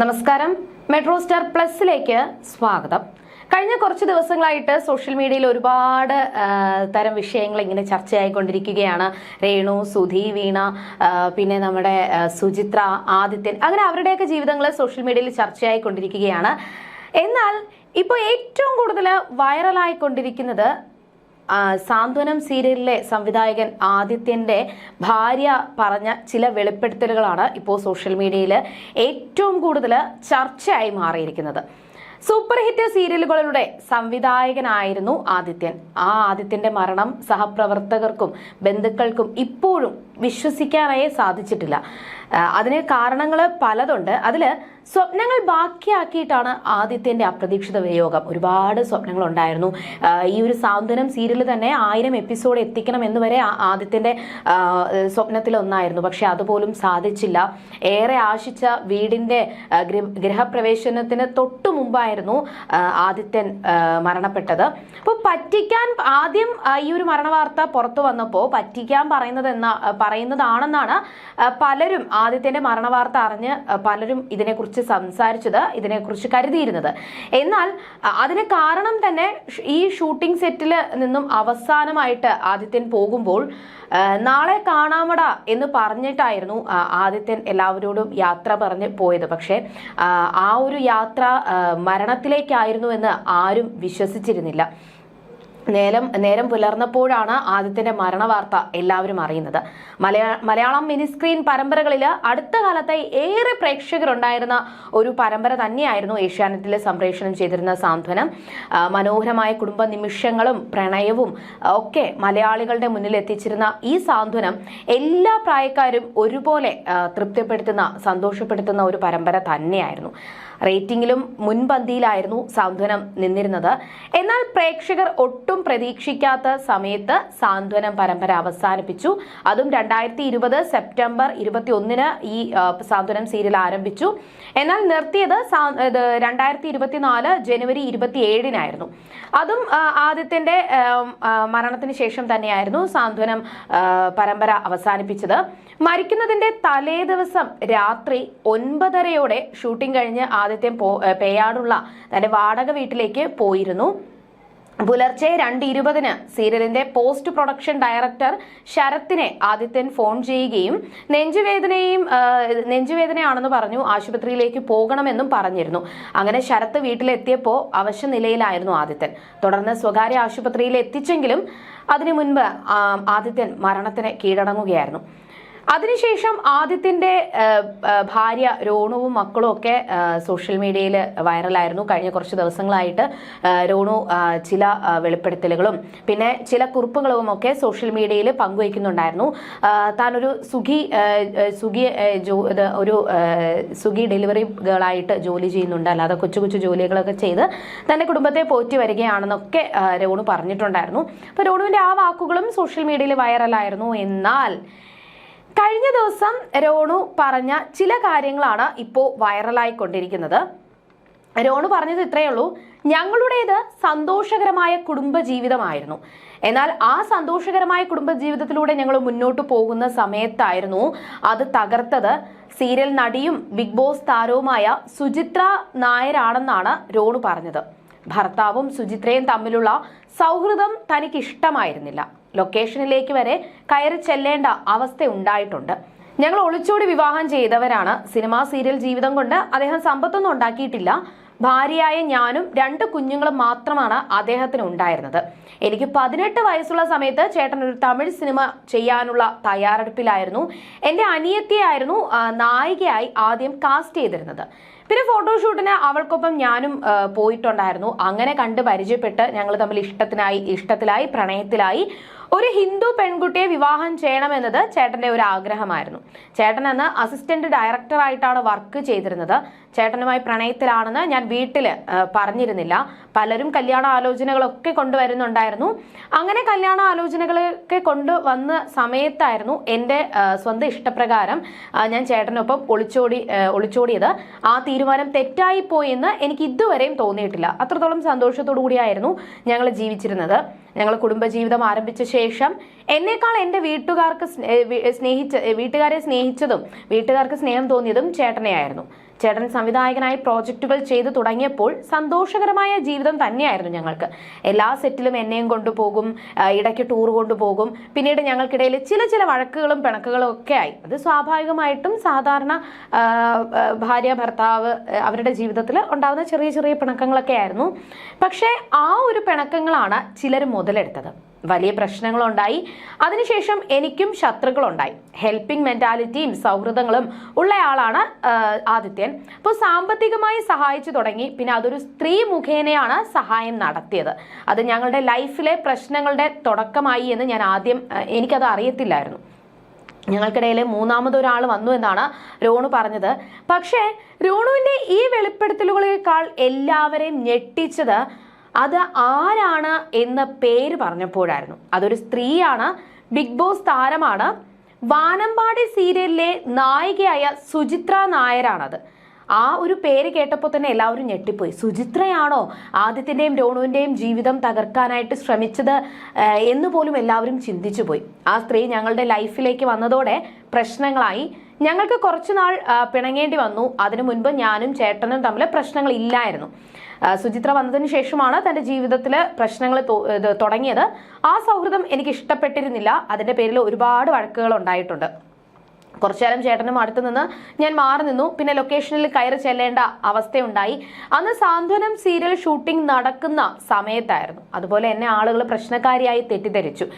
നമസ്കാരം. Metro star പ്ലസിലേക്ക് സ്വാഗതം. കഴിഞ്ഞ കുറച്ച് ദിവസങ്ങളായിട്ട് സോഷ്യൽ മീഡിയയിൽ ഒരുപാട് തരം വിഷയങ്ങൾ ഇങ്ങനെ ചർച്ചയായിക്കൊണ്ടിരിക്കുകയാണ്. രേണു സുധി വീണ പിന്നെ നമ്മുടെ സുചിത്ര ആദിത്യൻ. അങ്ങനെ അവരുടെയൊക്കെ ജീവിതങ്ങൾ സോഷ്യൽ മീഡിയയിൽ ചർച്ചയായിക്കൊണ്ടിരിക്കുകയാണ്. എന്നാൽ ഇപ്പോൾ ഏറ്റവും കൂടുതൽ വൈറലായിക്കൊണ്ടിരിക്കുന്നത് സാന്ത്വനം സീരിയലിലെ സംവിധായകൻ ആദിത്യന്റെ ഭാര്യ പറഞ്ഞ ചില വെളിപ്പെടുത്തലുകളാണ് ഇപ്പോൾ സോഷ്യൽ മീഡിയയിൽ ഏറ്റവും കൂടുതൽ ചർച്ചയായി മാറിയിരിക്കുന്നത്. സൂപ്പർ ഹിറ്റ് സീരിയലുകളുടെ സംവിധായകനായിരുന്നു ആദിത്യൻ. ആ ആദിത്യന്റെ മരണം സഹപ്രവർത്തകർക്കും ബന്ധുക്കൾക്കും ഇപ്പോഴും വിശ്വസിക്കാനായേ സാധിച്ചിട്ടില്ല. അതിന് കാരണങ്ങൾ പലതുണ്ട്. അതിൽ സ്വപ്നങ്ങൾ ബാക്കിയാക്കിയിട്ടാണ് ആദിത്യന്റെ അപ്രതീക്ഷിത വിയോഗം. ഒരുപാട് സ്വപ്നങ്ങൾ ഉണ്ടായിരുന്നു. ഈ ഒരു സാന്ത്വനം സീരിയൽ തന്നെ ആയിരം എപ്പിസോഡ് എത്തിക്കണം എന്ന് വരെ ആദ്യത്തിന്റെ സ്വപ്നത്തിലൊന്നായിരുന്നു പക്ഷെ അതുപോലും സാധിച്ചില്ല. ഏറെ ആശിച്ച വീടിന്റെ ഗൃഹപ്രവേശനത്തിന് തൊട്ടു മുമ്പായിരുന്നു ആദിത്യൻ മരണപ്പെട്ടത്. അപ്പോൾ പറ്റിക്കാൻ ആദ്യം ഈ ഒരു മരണവാർത്ത പുറത്തു വന്നപ്പോൾ പറ്റിക്കാൻ പറയുന്നത് എന്ന പറയുന്നതാണെന്നാണ് പലരും ആദിത്യന്റെ മരണവാർത്ത അറിഞ്ഞ് പലരും ഇതിനെക്കുറിച്ച് സംസാരിച്ചത് ഇതിനെക്കുറിച്ച് കരുതിയിരുന്നത്. എന്നാൽ അതിന് കാരണം തന്നെ ഈ ഷൂട്ടിംഗ് സെറ്റിൽ നിന്നും അവസാനമായിട്ട് ആദിത്യൻ പോകുമ്പോൾ നാളെ കാണാമട എന്ന് പറഞ്ഞിട്ടായിരുന്നു ആദിത്യൻ എല്ലാവരോടും യാത്ര പറഞ്ഞ് പോയത്. പക്ഷേ ആ ഒരു യാത്ര മരണത്തിലേക്കായിരുന്നു എന്ന് ആരും വിശ്വസിച്ചിരുന്നില്ല. നേരം നേരം പുലർന്നപ്പോഴാണ് ആദിത്യന്റെ മരണവാർത്ത എല്ലാവരും അറിയുന്നത്. മലയാ മലയാളം മിനിസ്ക്രീൻ പരമ്പരകളിൽ അടുത്ത കാലത്തെ ഏറെ പ്രേക്ഷകരുണ്ടായിരുന്ന ഒരു പരമ്പര തന്നെയായിരുന്നു ഏഷ്യാനെറ്റിൽ സംപ്രേഷണം ചെയ്തിരുന്ന സാന്ത്വനം. മനോഹരമായ കുടുംബ നിമിഷങ്ങളും പ്രണയവും ഒക്കെ മലയാളികളുടെ മുന്നിൽ എത്തിച്ചിരുന്ന ഈ സാന്ത്വനം എല്ലാ പ്രായക്കാരും ഒരുപോലെ തൃപ്തിപ്പെടുത്തുന്ന സന്തോഷപ്പെടുത്തുന്ന ഒരു പരമ്പര തന്നെയായിരുന്നു. റേറ്റിംഗിലും മുൻപന്തിയിലായിരുന്നു സാന്ത്വനം നിന്നിരുന്നത്. എന്നാൽ പ്രേക്ഷകർ ഒട്ടും പ്രതീക്ഷിക്കാത്ത സമയത്ത് സാന്ത്വനം പരമ്പര അവസാനിപ്പിച്ചു. അതും രണ്ടായിരത്തി ഇരുപത് സെപ്റ്റംബർ ഇരുപത്തി ഒന്നിന് ഈ സാന്ത്വനം സീരിയൽ ആരംഭിച്ചു. എന്നാൽ നിർത്തിയത് രണ്ടായിരത്തി ഇരുപത്തിനാല് ജനുവരി ഇരുപത്തി ഏഴിനായിരുന്നു അതും ആദ്യത്തിന്റെ മരണത്തിന് ശേഷം തന്നെയായിരുന്നു സാന്ത്വനം പരമ്പര അവസാനിപ്പിച്ചത്. മരിക്കുന്നതിന്റെ തലേ ദിവസം രാത്രി ഒൻപതരയോടെ ഷൂട്ടിംഗ് കഴിഞ്ഞ് ആദിത്യം പോ പേയാടുള്ള തന്റെ വാടക വീട്ടിലേക്ക് പോയിരുന്നു. പുലർച്ചെ രണ്ട് ഇരുപതിന് സീരിയലിന്റെ പോസ്റ്റ് പ്രൊഡക്ഷൻ ഡയറക്ടർ ശരത്തിനെ ആദിത്യൻ ഫോൺ ചെയ്യുകയും നെഞ്ചുവേദനയും നെഞ്ചുവേദനയാണെന്ന് പറഞ്ഞു ആശുപത്രിയിലേക്ക് പോകണമെന്നും പറഞ്ഞിരുന്നു. അങ്ങനെ ശരത്ത് വീട്ടിലെത്തിയപ്പോൾ അവശ നിലയിലായിരുന്നു ആദിത്യൻ. തുടർന്ന് സ്വകാര്യ ആശുപത്രിയിൽ എത്തിച്ചെങ്കിലും അതിനു മുൻപ് ആദിത്യൻ മരണത്തിന് കീഴടങ്ങുകയായിരുന്നു. അതിനുശേഷം ആദിത്യന്റെ ഭാര്യ രോണുവും മക്കളും ഒക്കെ സോഷ്യൽ മീഡിയയിൽ വൈറലായിരുന്നു. കഴിഞ്ഞ കുറച്ച് ദിവസങ്ങളായിട്ട് രോണു ചില വെളിപ്പെടുത്തലുകളും പിന്നെ ചില കുറിപ്പുകളും ഒക്കെ സോഷ്യൽ മീഡിയയിൽ പങ്കുവയ്ക്കുന്നുണ്ടായിരുന്നു. താനൊരു സുഖി സുഖി ഒരു സുഖി ഡെലിവറി ഗേളായിട്ട് ജോലി ചെയ്യുന്നുണ്ട്. അല്ലാതെ കൊച്ചു കൊച്ചു ജോലികളൊക്കെ ചെയ്ത് തന്റെ കുടുംബത്തെ പോറ്റി വരികയാണെന്നൊക്കെ രോണു പറഞ്ഞിട്ടുണ്ടായിരുന്നു. അപ്പോൾ രോണുവിന്റെ ആ വാക്കുകളും സോഷ്യൽ മീഡിയയിൽ വൈറലായിരുന്നു. എന്നാൽ കഴിഞ്ഞ ദിവസം രോണു പറഞ്ഞ ചില കാര്യങ്ങളാണ് ഇപ്പോൾ വൈറലായിക്കൊണ്ടിരിക്കുന്നത്. രോണു പറഞ്ഞത് ഇത്രയേ ഉള്ളൂ. ഞങ്ങളുടേത് സന്തോഷകരമായ കുടുംബ ജീവിതമായിരുന്നു എന്നാൽ ആ സന്തോഷകരമായ കുടുംബ ജീവിതത്തിലൂടെ ഞങ്ങൾ മുന്നോട്ട് പോകുന്ന സമയത്തായിരുന്നു അത് തകർത്തത്. സീരിയൽ നടിയും ബിഗ് ബോസ് താരവുമായ സുചിത്ര നായരാണെന്നാണ് രോണു പറഞ്ഞത്. ഭർത്താവും സുചിത്രയും തമ്മിലുള്ള സൗഹൃദം തനിക്ക് ഇഷ്ടമായിരുന്നില്ല ലൊക്കേഷനിലേക്ക് വരെ കയറി ചെല്ലേണ്ട അവസ്ഥ ഉണ്ടായിട്ടുണ്ട്. ഞങ്ങൾ ഒളിച്ചോടി വിവാഹം ചെയ്തവരാണ്. സിനിമാ സീരിയൽ ജീവിതം കൊണ്ട് അദ്ദേഹം സമ്പത്തൊന്നും ഉണ്ടാക്കിയിട്ടില്ല. ഭാര്യയായ ഞാനും രണ്ട് കുഞ്ഞുങ്ങളും മാത്രമാണ് അദ്ദേഹത്തിന് ഉണ്ടായിരുന്നത്. എനിക്ക് പതിനെട്ട് വയസ്സുള്ള സമയത്ത് ചേട്ടൻ ഒരു തമിഴ് സിനിമ ചെയ്യാനുള്ള തയ്യാറെടുപ്പിലായിരുന്നു. എന്റെ അനിയത്തിയായിരുന്നു നായികയായി ആദ്യം കാസ്റ്റ് ചെയ്തിരുന്നത്. പിന്നെ ഫോട്ടോഷൂട്ടിന് അവൾക്കൊപ്പം ഞാനും പോയിട്ടുണ്ടായിരുന്നു. അങ്ങനെ കണ്ട് പരിചയപ്പെട്ട് ഞങ്ങൾ തമ്മിൽ ഇഷ്ടത്തിനായി ഇഷ്ടത്തിലായി പ്രണയത്തിലായി. ഒരു ഹിന്ദു പെൺകുട്ടിയെ വിവാഹം ചെയ്യണമെന്നത് ചേട്ടന്റെ ഒരു ആഗ്രഹമായിരുന്നു. ചേട്ടൻ അന്ന് അസിസ്റ്റന്റ് ഡയറക്ടറായിട്ടാണ് വർക്ക് ചെയ്തിരുന്നത്. ചേട്ടനുമായി പ്രണയത്തിലാണെന്ന് ഞാൻ വീട്ടിൽ പറഞ്ഞിരുന്നില്ല. പലരും കല്യാണ ആലോചനകളൊക്കെ കൊണ്ടുവരുന്നുണ്ടായിരുന്നു. അങ്ങനെ കല്യാണ ആലോചനകളൊക്കെ കൊണ്ടുവന്ന സമയത്തായിരുന്നു എന്റെ സ്വന്തം ഇഷ്ടപ്രകാരം ഞാൻ ചേട്ടനൊപ്പം ഒളിച്ചോടി ഒളിച്ചോടിയത്. ആ തീരുമാനം തെറ്റായി പോയി എന്ന് എനിക്ക് ഇതുവരെയും തോന്നിയിട്ടില്ല. അത്രത്തോളം സന്തോഷത്തോടു കൂടിയായിരുന്നു ഞങ്ങൾ ജീവിച്ചിരുന്നത്. ഞങ്ങൾ കുടുംബജീവിതം ആരംഭിച്ച ശേഷം എന്നേക്കാൾ എന്റെ വീട്ടുകാർക്ക് സ്നേ- സ്നേഹിച്ച വീട്ടുകാരെ സ്നേഹിച്ചതും വീട്ടുകാർക്ക് സ്നേഹം തോന്നിയതും ചേട്ടനെയായിരുന്നു. ചേട്ടൻ സംവിധായകനായി പ്രോജക്റ്റുകൾ ചെയ്തു തുടങ്ങിയപ്പോൾ സന്തോഷകരമായ ജീവിതം തന്നെയായിരുന്നു ഞങ്ങൾക്ക്. എല്ലാ സെറ്റിലും എന്നെയും കൊണ്ടുപോകും ഇടയ്ക്ക് ടൂർ കൊണ്ടുപോകും. പിന്നീട് ഞങ്ങൾക്കിടയിൽ ചില ചില വഴക്കുകളും പിണക്കുകളും ഒക്കെ ആയി. അത് സ്വാഭാവികമായിട്ടും സാധാരണ ഭാര്യ ഭർത്താവ് അവരുടെ ജീവിതത്തിൽ ഉണ്ടാകുന്ന ചെറിയ ചെറിയ പിണക്കങ്ങളൊക്കെ ആയിരുന്നു. പക്ഷേ ആ ഒരു പിണക്കങ്ങളാണ് ചിലർ മുതലെടുത്തത്. വലിയ പ്രശ്നങ്ങളുണ്ടായി. അതിനുശേഷം എനിക്കും ശത്രുക്കളുണ്ടായി. ഹെൽപ്പിംഗ് മെന്റാലിറ്റിയും സൗഹൃദങ്ങളും ഉള്ളയാളാണ് ആദിത്യൻ. അപ്പോൾ സാമ്പത്തികമായി സഹായിച്ചു തുടങ്ങി. പിന്നെ അതൊരു സ്ത്രീ മുഖേനയാണ് സഹായം നടത്തിയത്. അത് ഞങ്ങളുടെ ലൈഫിലെ പ്രശ്നങ്ങളുടെ തുടക്കമായി എന്ന് ഞാൻ ആദ്യം എനിക്കത് അറിയത്തില്ലായിരുന്നു. ഞങ്ങൾക്കിടയിൽ മൂന്നാമതൊരാൾ വന്നു എന്നാണ് രോണു പറഞ്ഞത്. പക്ഷേ രോണുവിന്റെ ഈ വെളിപ്പെടുത്തലുകളേക്കാൾ എല്ലാവരെയും ഞെട്ടിച്ചത് അത് ആരാണ് എന്ന് പേര് പറഞ്ഞപ്പോഴായിരുന്നു. അതൊരു സ്ത്രീയാണ്. ബിഗ് ബോസ് താരമാണ്. വാനമ്പാടി സീരിയലിലെ നായികയായ സുചിത്ര നായരാണത്. ആ ഒരു പേര് കേട്ടപ്പോൾ തന്നെ എല്ലാവരും ഞെട്ടിപ്പോയി. സുചിത്രയാണോ ആദിത്യന്റെയും രോണുവിന്റെയും ജീവിതം തകർക്കാനായിട്ട് ശ്രമിച്ചത് എന്ന് പോലും എല്ലാവരും ചിന്തിച്ചു പോയി ആ സ്ത്രീ ഞങ്ങളുടെ ലൈഫിലേക്ക് വന്നതോടെ പ്രശ്നങ്ങളായി. ഞങ്ങൾക്ക് കുറച്ചുനാൾ പിണങ്ങേണ്ടി വന്നു. അതിനു മുൻപ് ഞാനും ചേട്ടനും തമ്മിൽ പ്രശ്നങ്ങൾ ഇല്ലായിരുന്നു. സുചിത്ര വന്നതിന് ശേഷമാണ് തന്റെ ജീവിതത്തിൽ പ്രശ്നങ്ങൾ തുടങ്ങിയത്. ആ സൗഹൃദം എനിക്ക് ഇഷ്ടപ്പെട്ടിരുന്നില്ല. അതിന്റെ പേരിൽ ഒരുപാട് വഴക്കുകൾ ഉണ്ടായിട്ടുണ്ട്. കുറച്ചു നേരം ചേട്ടനും അടുത്ത് നിന്ന് ഞാൻ മാറി നിന്നു. പിന്നെ ലൊക്കേഷനിൽ കയറി ചെല്ലേണ്ട അവസ്ഥയുണ്ടായി. അന്ന് സാന്ത്വനം സീരിയൽ ഷൂട്ടിംഗ് നടക്കുന്ന സമയത്തായിരുന്നു. അതുപോലെ എന്നെ ആളുകൾ പ്രശ്നക്കാരിയായി തെറ്റിദ്ധരിച്ചു.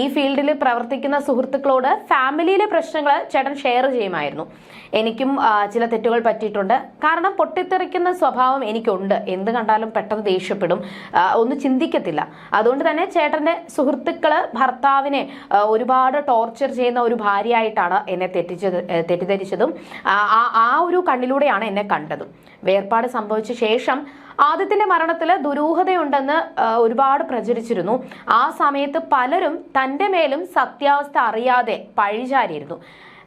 ഈ ഫീൽഡിൽ പ്രവർത്തിക്കുന്ന സുഹൃത്തുക്കളോട് ഫാമിലിയിലെ പ്രശ്നങ്ങൾ ചേട്ടൻ ഷെയർ ചെയ്യുമായിരുന്നു. എനിക്കും ചില തെറ്റുകൾ പറ്റിയിട്ടുണ്ട്. കാരണം പൊട്ടിത്തെറിക്കുന്ന സ്വഭാവം എനിക്കുണ്ട്. എന്ത് കണ്ടാലും പെട്ടെന്ന് ദേഷ്യപ്പെടും. ഒന്നും ചിന്തിക്കത്തില്ല. അതുകൊണ്ട് തന്നെ ചേട്ടന്റെ സുഹൃത്തുക്കൾ ഭർത്താവിനെ ഒരുപാട് ടോർച്ചർ ചെയ്യുന്ന ഒരു ഭാര്യയായിട്ടാണ് എന്നെ തെറ്റിച്ചത് തെറ്റിദ്ധരിച്ചതും ആ ഒരു കണ്ണിലൂടെയാണ് എന്നെ കണ്ടതും. വേർപാട് സംഭവിച്ച ശേഷം ആദ്യത്തിന്റെ മരണത്തിൽ ദുരൂഹതയുണ്ടെന്ന് ഒരുപാട് പ്രചരിച്ചിരുന്നു. ആ സമയത്ത് പലരും തന്റെ മേലും സത്യാവസ്ഥ അറിയാതെ പഴിചാരിയിരുന്നു.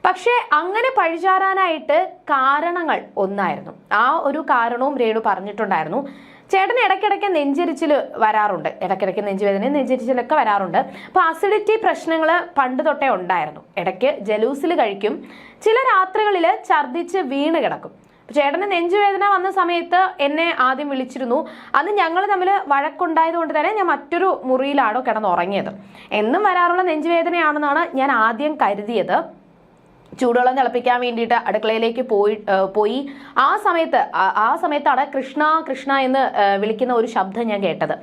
പക്ഷേ അങ്ങനെ പഴിചാരാനായിട്ട് കാരണങ്ങൾ ഒന്നായിരുന്നു. ആ ഒരു കാരണവും രേണു പറഞ്ഞിട്ടുണ്ടായിരുന്നു. ചേട്ടന് ഇടയ്ക്കിടയ്ക്ക് നെഞ്ചരിച്ചിൽ വരാറുണ്ട്. ഇടയ്ക്കിടയ്ക്ക് നെഞ്ചുവേദനയും നെഞ്ചരിച്ചിലൊക്കെ വരാറുണ്ട്. അപ്പൊ അസിഡിറ്റി പ്രശ്നങ്ങൾ പണ്ട് തൊട്ടേ ഉണ്ടായിരുന്നു. ഇടയ്ക്ക് ജലൂസിൽ കഴിക്കും. ചില രാത്രികളിൽ ഛർദ്ദിച്ച് വീണ് കിടക്കും. ചേട്ടന് നെഞ്ചുവേദന വന്ന സമയത്ത് എന്നെ ആദ്യം വിളിച്ചിരുന്നു. അന്ന് ഞങ്ങൾ തമ്മിൽ വഴക്കുണ്ടായത് കൊണ്ട് തന്നെ ഞാൻ മറ്റൊരു മുറിയിലാണോ കിടന്നുറങ്ങിയത്. എന്നും വരാറുള്ള നെഞ്ചുവേദനയാണെന്നാണ് ഞാൻ ആദ്യം കരുതിയത്. ചൂടുവെള്ളം തിളപ്പിക്കാൻ വേണ്ടിയിട്ട് അടുക്കളയിലേക്ക് പോയി പോയി. ആ സമയത്ത് ആ സമയത്താണ് കൃഷ്ണ കൃഷ്ണ എന്ന് വിളിക്കുന്ന ഒരു ശബ്ദം ഞാൻ കേട്ടത്.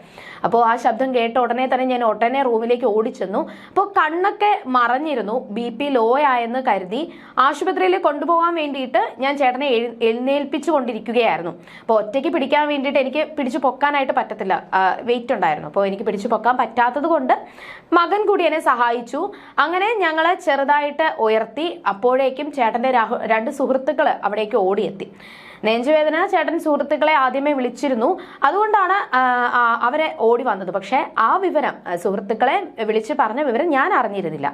അപ്പോൾ ആ ശബ്ദം കേട്ട ഉടനെ തന്നെ ഞാൻ ഉടനെ റൂമിലേക്ക് ഓടിച്ചെന്നു. അപ്പോൾ കണ്ണൊക്കെ മറഞ്ഞിരുന്നു. ബി പി ലോ ആയെന്ന് കരുതി ആശുപത്രിയിൽ കൊണ്ടുപോകാൻ വേണ്ടിയിട്ട് ഞാൻ ചേട്ടനെ എഴുന്നേൽപ്പിച്ചു കൊണ്ടിരിക്കുകയായിരുന്നു. അപ്പോൾ ഒറ്റയ്ക്ക് പിടിക്കാൻ വേണ്ടിയിട്ട് എനിക്ക് പിടിച്ചു പൊക്കാനായിട്ട് പറ്റത്തില്ല. വെയിറ്റ് ഉണ്ടായിരുന്നു. അപ്പോൾ എനിക്ക് പിടിച്ചു പൊക്കാൻ പറ്റാത്തത് കൊണ്ട് മകൻ കൂടി എന്നെ സഹായിച്ചു. അങ്ങനെ ഞങ്ങളെ ചെറുതായിട്ട് ഉയർത്തി. അപ്പോഴേക്കും ചേട്ടന്റെ രാഹു- രണ്ട് സുഹൃത്തുക്കൾ അവിടേക്ക് ഓടിയെത്തി. നെഞ്ചുവേദന ചേട്ടൻ സുഹൃത്തുക്കളെ ആദ്യമേ വിളിച്ചിരുന്നു. അതുകൊണ്ടാണ് അവരെ ഓടി വന്നത്. പക്ഷേ ആ വിവരം സുഹൃത്തുക്കളെ വിളിച്ച് പറഞ്ഞ വിവരം ഞാൻ അറിഞ്ഞിരുന്നില്ല.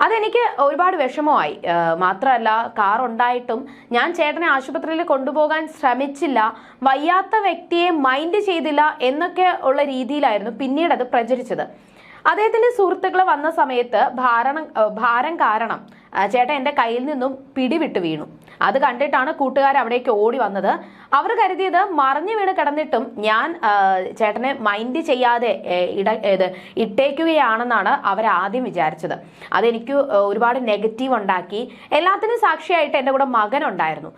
അതെനിക്ക് ഒരുപാട് വിഷമമായി. മാത്രമല്ല കാർ ഉണ്ടായിട്ടും ഞാൻ ചേട്ടനെ ആശുപത്രിയിൽ കൊണ്ടുപോകാൻ ശ്രമിച്ചില്ല. വയ്യാത്ത വ്യക്തിയെ മൈൻഡ് ചെയ്തില്ല എന്നൊക്കെ ഉള്ള രീതിയിലായിരുന്നു പിന്നീട് അത് പ്രചരിച്ചത്. അദ്ദേഹത്തിന്റെ സുഹൃത്തുക്കൾ വന്ന സമയത്ത് ഭാരണം ഭാരം കാരണം ചേട്ടൻ എന്റെ കയ്യിൽ നിന്നും പിടിവിട്ട് വീണു. അത് കണ്ടിട്ടാണ് കൂട്ടുകാർ അവിടേക്ക് ഓടി വന്നത്. അവർ കരുതിയത് മറിഞ്ഞു വീണ് കിടന്നിട്ടും ഞാൻ ചേട്ടനെ മൈൻഡ് ചെയ്യാതെ ഇട ഇത് ഇട്ടേക്കുകയാണെന്നാണ് അവർ ആദ്യം വിചാരിച്ചത്. അതെനിക്ക് ഒരുപാട് നെഗറ്റീവ് ഉണ്ടാക്കി. എല്ലാത്തിനും സാക്ഷിയായിട്ട് എന്റെ കൂടെ മകൻ ഉണ്ടായിരുന്നു.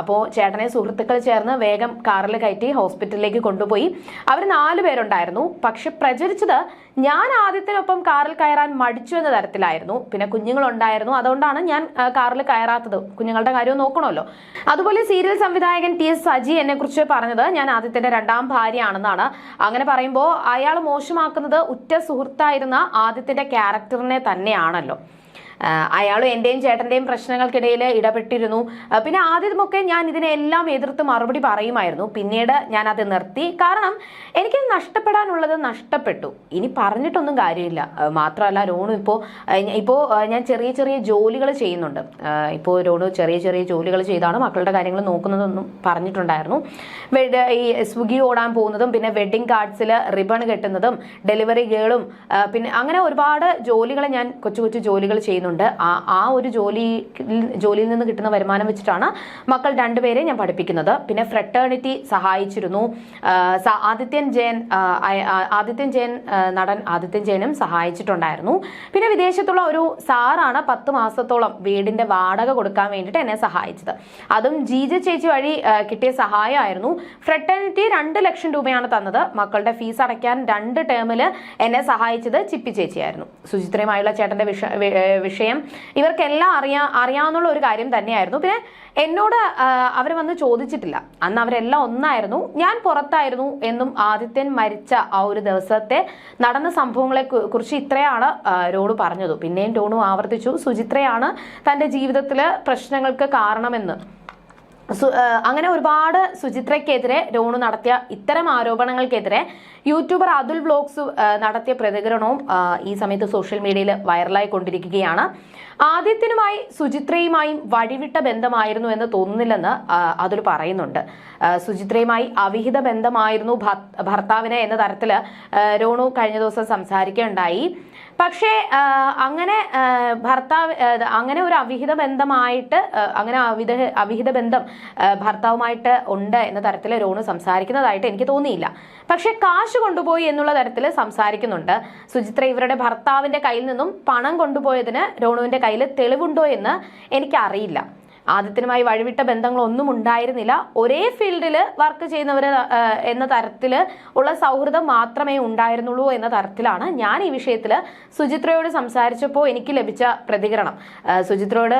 അപ്പോൾ ചേട്ടനെ സുഹൃത്തുക്കൾ ചേർന്ന് വേഗം കാറിൽ കയറ്റി ഹോസ്പിറ്റലിലേക്ക് കൊണ്ടുപോയി. അവർ നാല് പേരുണ്ടായിരുന്നു. പക്ഷെ പ്രചരിച്ചത് ഞാൻ ആദ്യത്തിനൊപ്പം കാറിൽ കയറാൻ മടിച്ചു എന്ന തരത്തിലായിരുന്നു. പിന്നെ കുഞ്ഞുങ്ങളുണ്ടായിരുന്നു. അതുകൊണ്ടാണ് ഞാൻ കാറിൽ കയറാത്തത്. കുഞ്ഞുങ്ങളുടെ കാര്യം നോക്കണമല്ലോ. അതുപോലെ സീരിയൽ സംവിധായകൻ ടി എസ് സജി എന്നെ കുറിച്ച് പറഞ്ഞത് ഞാൻ ആദിത്യന്റെ രണ്ടാം ഭാര്യയാണെന്നാണ്. അങ്ങനെ പറയുമ്പോൾ അയാൾ മോശമാക്കുന്നത് ഉറ്റ സുഹൃത്തായിരുന്ന ആദിത്യന്റെ ക്യാരക്ടറിനെ തന്നെയാണല്ലോ. അയാളും എന്റെയും ചേട്ടന്റെയും പ്രശ്നങ്ങൾക്കിടയിൽ ഇടപെട്ടിരുന്നു. പിന്നെ ആദ്യമൊക്കെ ഞാൻ ഇതിനെല്ലാം എതിർത്ത് മറുപടി പറയുമായിരുന്നു. പിന്നീട് ഞാൻ അത് നിർത്തി. കാരണം എനിക്ക് നഷ്ടപ്പെടാനുള്ളത് നഷ്ടപ്പെട്ടു. ഇനി പറഞ്ഞിട്ടൊന്നും കാര്യമില്ല. മാത്രമല്ല രോണു ഇപ്പോൾ ഇപ്പോൾ ഞാൻ ചെറിയ ചെറിയ ജോലികൾ ചെയ്യുന്നുണ്ട്. ഇപ്പോൾ രോണു ചെറിയ ചെറിയ ജോലികൾ ചെയ്താണ്. മക്കളുടെ കാര്യങ്ങൾ നോക്കുന്നതെന്നും പറഞ്ഞിട്ടുണ്ടായിരുന്നു. ഈ സ്വിഗ്ഗി ഓടാൻ പോകുന്നതും പിന്നെ വെഡിങ് കാർഡ്സിൽ റിബൺ കെട്ടുന്നതും ഡെലിവറി ഗേളും പിന്നെ അങ്ങനെ ഒരുപാട് ജോലികൾ ഞാൻ കൊച്ചു കൊച്ചു ജോലികൾ ചെയ്യുന്നുണ്ട്. പറയുന്നുണ്ട് ആ ആ ഒരു ജോലി ജോലിയിൽ നിന്ന് കിട്ടുന്ന വരുമാനം വെച്ചിട്ടാണ് മക്കൾ രണ്ടുപേരെ ഞാൻ പഠിപ്പിക്കുന്നത്. പിന്നെ ഫ്രട്ടേണിറ്റി സഹായിച്ചിരുന്നു. ആദിത്യൻ ജയൻ ആദിത്യൻ ജയൻ നടൻ ആദിത്യൻ ജയനും സഹായിച്ചിട്ടുണ്ടായിരുന്നു. പിന്നെ വിദേശത്തുള്ള ഒരു സാറാണ് പത്ത് മാസത്തോളം വീടിന്റെ വാടക കൊടുക്കാൻ വേണ്ടിയിട്ട് എന്നെ സഹായിച്ചത്. അതും ജീജ ചേച്ചി വഴി കിട്ടിയ സഹായമായിരുന്നു. ഫ്രട്ടേണിറ്റി രണ്ട് ലക്ഷം രൂപയാണ് തന്നത്. മക്കളുടെ ഫീസ് അടയ്ക്കാൻ രണ്ട് ടേമിൽ എന്നെ സഹായിച്ചത് ചിപ്പി ചേച്ചിയായിരുന്നു. സുചിത്രയുമായുള്ള ചേട്ടന്റെ വിഷ വിഷയം. ഇവർക്കെല്ലാം അറിയാ അറിയാമെന്നുള്ള ഒരു കാര്യം തന്നെയായിരുന്നു. പിന്നെ എന്നോട് അവർ വന്ന് ചോദിച്ചിട്ടില്ല. അന്ന് അവരെല്ലാം ഒന്നായിരുന്നു. ഞാൻ പുറത്തായിരുന്നു എന്നും ആദിത്യൻ മരിച്ച ആ ഒരു ദിവസത്തെ നടന്ന സംഭവങ്ങളെ കുറിച്ച് ഇത്രയാണ് രോണു പറഞ്ഞത്. പിന്നെയും രോണു ആവർത്തിച്ചു. സുചിത്രയാണ് തന്റെ ജീവിതത്തിലെ പ്രശ്നങ്ങൾക്ക് കാരണമെന്ന്. അങ്ങനെ ഒരുപാട് സുചിത്രയ്ക്കെതിരെ രോണു നടത്തിയ ഇത്തരം ആരോപണങ്ങൾക്കെതിരെ യൂട്യൂബർ അതുൽ വ്ലോഗ്സ് നടത്തിയ പ്രതികരണവും ഈ സമയത്ത് സോഷ്യൽ മീഡിയയിൽ വൈറലായി കൊണ്ടിരിക്കുകയാണ്. ആദ്യത്തിനുമായി സുചിത്രയുമായും വഴിവിട്ട ബന്ധമായിരുന്നു എന്ന് തോന്നുന്നില്ലെന്ന് അതുൽ പറയുന്നുണ്ട്. സുചിത്രയുമായി അവിഹിത ബന്ധമായിരുന്നു ഭർത്താവിന് എന്ന തരത്തിൽ രോണു കഴിഞ്ഞ ദിവസം സംസാരിക്കുകയുണ്ടായി. പക്ഷേ അങ്ങനെ ഭർത്താവ് അങ്ങനെ ഒരു അവിഹിത ബന്ധമായിട്ട് അങ്ങനെ അവിധ അവിഹിത ബന്ധം ഭർത്താവുമായിട്ട് ഉണ്ട് എന്ന തരത്തിൽ രോണു സംസാരിക്കുന്നതായിട്ട് എനിക്ക് തോന്നിയില്ല. പക്ഷേ കാശ് കൊണ്ടുപോയി എന്നുള്ള തരത്തിൽ സംസാരിക്കുന്നുണ്ട്. സുചിത്ര ഇവരുടെ ഭർത്താവിന്റെ കയ്യിൽ നിന്നും പണം കൊണ്ടുപോയതിന് രോണുവിന്റെ കയ്യിൽ തെളിവുണ്ടോ എന്ന് എനിക്കറിയില്ല. ആദ്യത്തിനുമായി വഴിവിട്ട ബന്ധങ്ങളൊന്നും ഉണ്ടായിരുന്നില്ല. ഒരേ ഫീൽഡിൽ വർക്ക് ചെയ്യുന്നവർ എന്ന തരത്തിൽ ഉള്ള സൗഹൃദം മാത്രമേ ഉണ്ടായിരുന്നുള്ളൂ എന്ന തരത്തിലാണ് ഞാൻ ഈ വിഷയത്തിൽ സുചിത്രയോട് സംസാരിച്ചപ്പോൾ എനിക്ക് ലഭിച്ച പ്രതികരണം. സുചിത്രയോട്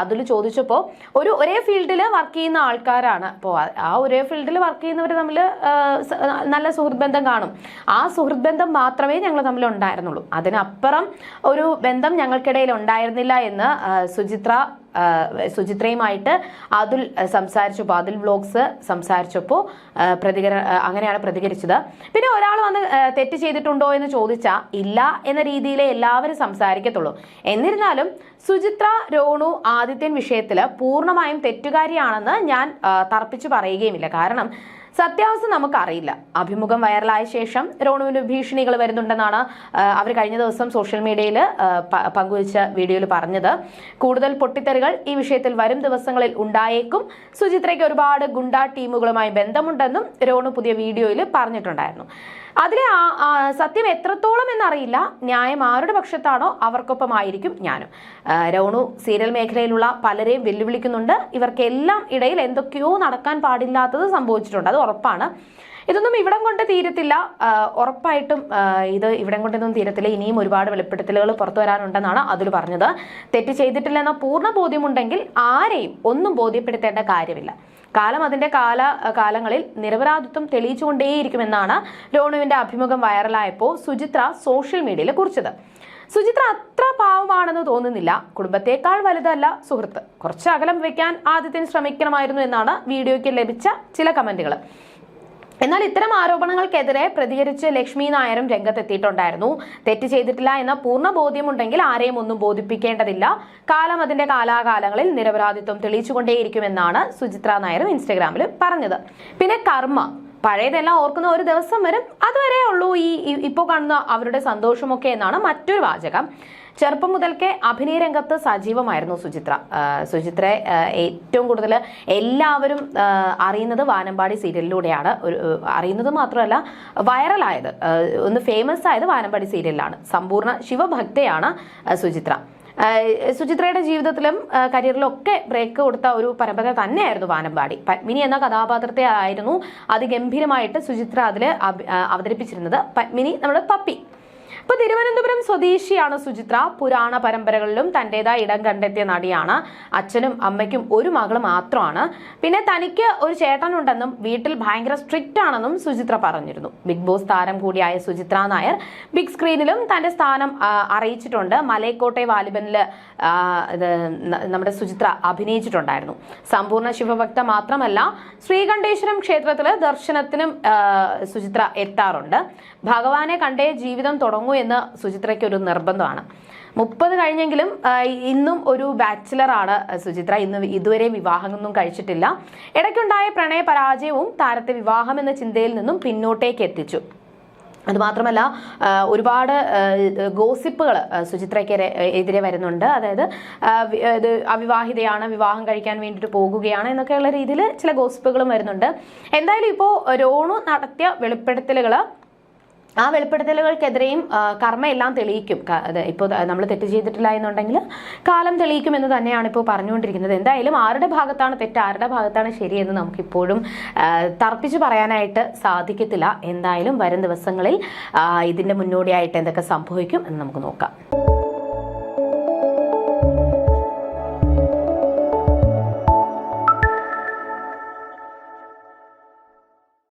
അതിൽ ചോദിച്ചപ്പോൾ ഒരു ഒരേ ഫീൽഡിൽ വർക്ക് ചെയ്യുന്ന ആൾക്കാരാണ്. അപ്പോൾ ആ ഒരേ ഫീൽഡിൽ വർക്ക് ചെയ്യുന്നവർ തമ്മിൽ നല്ല സുഹൃത്ത് ബന്ധം കാണും. ആ സുഹൃത്ത് ബന്ധം മാത്രമേ ഞങ്ങൾ തമ്മിൽ ഉണ്ടായിരുന്നുള്ളൂ. അതിനപ്പുറം ഒരു ബന്ധം ഞങ്ങൾക്കിടയിൽ ഉണ്ടായിരുന്നില്ല എന്ന് സുചിത്ര സുചിത്രയുമായിട്ട് അതുൽ സംസാരിച്ചപ്പോൾ അതുൽ വ്ലോഗ്സ് സംസാരിച്ചപ്പോൾ പ്രതികര അങ്ങനെയാണ് പ്രതികരിച്ചത്. പിന്നെ ഒരാൾ വന്ന് തെറ്റ് ചെയ്തിട്ടുണ്ടോ എന്ന് ചോദിച്ചാൽ ഇല്ല എന്ന രീതിയിലേ എല്ലാവരും സംസാരിക്കത്തുള്ളൂ. എന്നിരുന്നാലും സുചിത്ര രോണു ആദിത്യൻ വിഷയത്തിൽ പൂർണമായും തെറ്റുകാരിയാണെന്ന് ഞാൻ തർപ്പിച്ചു പറയുകയുമില്ല. കാരണം സത്യാവസ്ഥ നമുക്കറിയില്ല. അഭിമുഖം വൈറലായ ശേഷം രോണുവിന് ഭീഷണികൾ വരുന്നുണ്ടെന്നാണ് അവർ കഴിഞ്ഞ ദിവസം സോഷ്യൽ മീഡിയയിൽ പങ്കുവച്ച വീഡിയോയിൽ പറഞ്ഞത്. കൂടുതൽ പൊട്ടിത്തെറികൾ ഈ വിഷയത്തിൽ വരും ദിവസങ്ങളിൽ ഉണ്ടായേക്കും. സുചിത്രയ്ക്ക് ഒരുപാട് ഗുണ്ടാ ടീമുകളുമായി ബന്ധമുണ്ടെന്നും രോണു പുതിയ വീഡിയോയിൽ പറഞ്ഞിട്ടുണ്ടായിരുന്നു. അതിലെ സത്യം എത്രത്തോളം എന്നറിയില്ല. ന്യായം ആരുടെ പക്ഷത്താണോ അവർക്കൊപ്പമായിരിക്കും ഞാനും. രൗണു സീരിയൽ മേഖലയിലുള്ള പലരെയും വെല്ലുവിളിക്കുന്നുണ്ട്. ഇവർക്കെല്ലാം ഇടയിൽ എന്തൊക്കെയോ നടക്കാൻ പാടില്ലാത്തത് സംഭവിച്ചിട്ടുണ്ട്. അത് ഉറപ്പാണ്. ഇതൊന്നും ഇവിടം കൊണ്ട് തീരത്തില്ല. ഉറപ്പായിട്ടും ഇത് ഇവിടം കൊണ്ടൊന്നും തീരത്തില്ല. ഇനിയും ഒരുപാട് വെളിപ്പെടുത്തലുകൾ പുറത്തു വരാനുണ്ടെന്നാണ് അതിൽ പറഞ്ഞത്. തെറ്റ് ചെയ്തിട്ടില്ലെന്ന പൂർണ ബോധ്യമുണ്ടെങ്കിൽ ആരെയും ഒന്നും ബോധ്യപ്പെടുത്തേണ്ട കാര്യമില്ല. കാലം അതിന്റെ കാല കാലങ്ങളിൽ നിരപരാധിത്വം തെളിയിച്ചുകൊണ്ടേയിരിക്കുമെന്നാണ് രോണുവിന്റെ അഭിമുഖം വൈറലായപ്പോൾ സുചിത്ര സോഷ്യൽ മീഡിയയിൽ കുറിച്ചത്. സുചിത്ര അത്ര പാവമാണെന്ന് തോന്നുന്നില്ല. കുടുംബത്തേക്കാൾ വലുതല്ല സുഹൃത്ത്. കുറച്ച് അകലം വെക്കാൻ ആദ്യത്തിന് ശ്രമിക്കണമായിരുന്നു എന്നാണ് വീഡിയോയ്ക്ക് ലഭിച്ച ചില കമന്റുകൾ എന്നാൽ ഇത്തരം ആരോപണങ്ങൾക്കെതിരെ പ്രതികരിച്ച് ലക്ഷ്മി നായരും രംഗത്തെത്തിയിട്ടുണ്ടായിരുന്നു. തെറ്റ് ചെയ്തിട്ടില്ല എന്ന പൂർണ ബോധ്യമുണ്ടെങ്കിൽ ആരെയും ഒന്നും ബോധിപ്പിക്കേണ്ടതില്ല. കാലം അതിന്റെ കാലാകാലങ്ങളിൽ നിരപരാധിത്വം തെളിയിച്ചുകൊണ്ടേയിരിക്കുമെന്നാണ് സുചിത്ര നായരും ഇൻസ്റ്റഗ്രാമിൽ പറഞ്ഞത്. പിന്നെ കർമ്മ. പഴയതെല്ലാം ഓർക്കുന്ന ഒരു ദിവസം വരും. അതുവരെ ഉള്ളൂ ഈ ഇപ്പോൾ കാണുന്ന അവരുടെ സന്തോഷമൊക്കെ എന്നാണ് മറ്റൊരു വാചകം. ചെറുപ്പം മുതൽക്കേ അഭിനയ രംഗത്ത് സജീവമായിരുന്നു സുചിത്ര. സുചിത്രയെ ഏറ്റവും കൂടുതൽ എല്ലാവരും അറിയുന്നത് വാനമ്പാടി സീരിയലിലൂടെയാണ്. ഒരു അറിയുന്നത് മാത്രമല്ല വൈറലായത്. ഒന്ന് ഫേമസ് ആയത് വാനമ്പാടി സീരിയലിലാണ്. സമ്പൂർണ ശിവഭക്തയാണ് സുചിത്ര. സുചിത്രയുടെ ജീവിതത്തിലും കരിയറിലും ഒക്കെ ബ്രേക്ക് കൊടുത്ത ഒരു പരമ്പര തന്നെയായിരുന്നു വാനമ്പാടി. പത്മിനി എന്ന കഥാപാത്രത്തെ ആയിരുന്നു അതിഗംഭീരമായിട്ട് സുചിത്ര അതിൽ അവതരിപ്പിച്ചിരുന്നത്. പത്മിനി നമ്മുടെ പപ്പി. ഇപ്പൊ തിരുവനന്തപുരം സ്വദേശിയാണ് സുചിത്ര. പുരാണ പരമ്പരകളിലും തന്റേതായ ഇടം കണ്ടെത്തിയ നടിയാണ്. അച്ഛനും അമ്മയ്ക്കും ഒരു മകൾ മാത്രമാണ്. പിന്നെ തനിക്ക് ഒരു ചേട്ടനുണ്ടെന്നും വീട്ടിൽ ഭയങ്കര സ്ട്രിക്റ്റ് ആണെന്നും സുചിത്ര പറഞ്ഞിരുന്നു. ബിഗ് ബോസ് താരം കൂടിയായ സുചിത്ര നായർ ബിഗ് സ്ക്രീനിലും തന്റെ സ്ഥാനം അറിയിച്ചിട്ടുണ്ട്. മലയക്കോട്ടെ വാലിബനിൽ നമ്മുടെ സുചിത്ര അഭിനയിച്ചിട്ടുണ്ടായിരുന്നു. സമ്പൂർണ ശിവഭക്ത മാത്രമല്ല ശ്രീകണ്ഠേശ്വരം ക്ഷേത്രത്തിൽ ദർശനത്തിനും സുചിത്ര എത്താറുണ്ട്. ഭഗവാനെ കണ്ടേ ജീവിതം തുടങ്ങൂ എന്ന് സുചിത്രയ്ക്ക് ഒരു നിർബന്ധമാണ്. മുപ്പത് കഴിഞ്ഞെങ്കിലും ഇന്നും ഒരു ബാച്ചിലറാണ് സുചിത്ര. ഇന്ന് ഇതുവരെ വിവാഹമൊന്നും കഴിച്ചിട്ടില്ല. ഇടയ്ക്കുണ്ടായ പ്രണയ പരാജയവും താരത്തെ വിവാഹം എന്ന ചിന്തയിൽ നിന്നും പിന്നോട്ടേക്ക് എത്തിച്ചു. അതുമാത്രമല്ല ഒരുപാട് ഗോസിപ്പുകൾ സുചിത്രയ്ക്ക് എതിരെ വരുന്നുണ്ട്. അതായത് ഇത് അവിവാഹിതയാണ് വിവാഹം കഴിക്കാൻ വേണ്ടിയിട്ട് പോകുകയാണ് എന്നൊക്കെയുള്ള രീതിയിൽ ചില ഗോസിപ്പുകളും വരുന്നുണ്ട്. എന്തായാലും ഇപ്പോൾ രോണു നടത്തിയ വെളിപ്പെടുത്തലുകൾ ആ വെളിപ്പെടുത്തലുകൾക്കെതിരെയും ആ, കർമ്മ എല്ലാം തെളിയിക്കും ഇപ്പോൾ നമ്മൾ തെറ്റ് ചെയ്തിട്ടില്ല എന്നുണ്ടെങ്കിൽ കാലം തെളിയിക്കും എന്ന് തന്നെയാണ് ഇപ്പോൾ പറഞ്ഞുകൊണ്ടിരിക്കുന്നത്. എന്തായാലും ആരുടെ ഭാഗത്താണ് തെറ്റ് ആരുടെ ഭാഗത്താണ് ശരിയെന്ന് നമുക്കിപ്പോഴും തർപ്പിച്ച് പറയാനായിട്ട് സാധിക്കത്തില്ല. എന്തായാലും വരും ദിവസങ്ങളിൽ ഇതിന്റെ മുന്നോടിയായിട്ട് എന്തൊക്കെ സംഭവിക്കും എന്ന് നമുക്ക് നോക്കാം.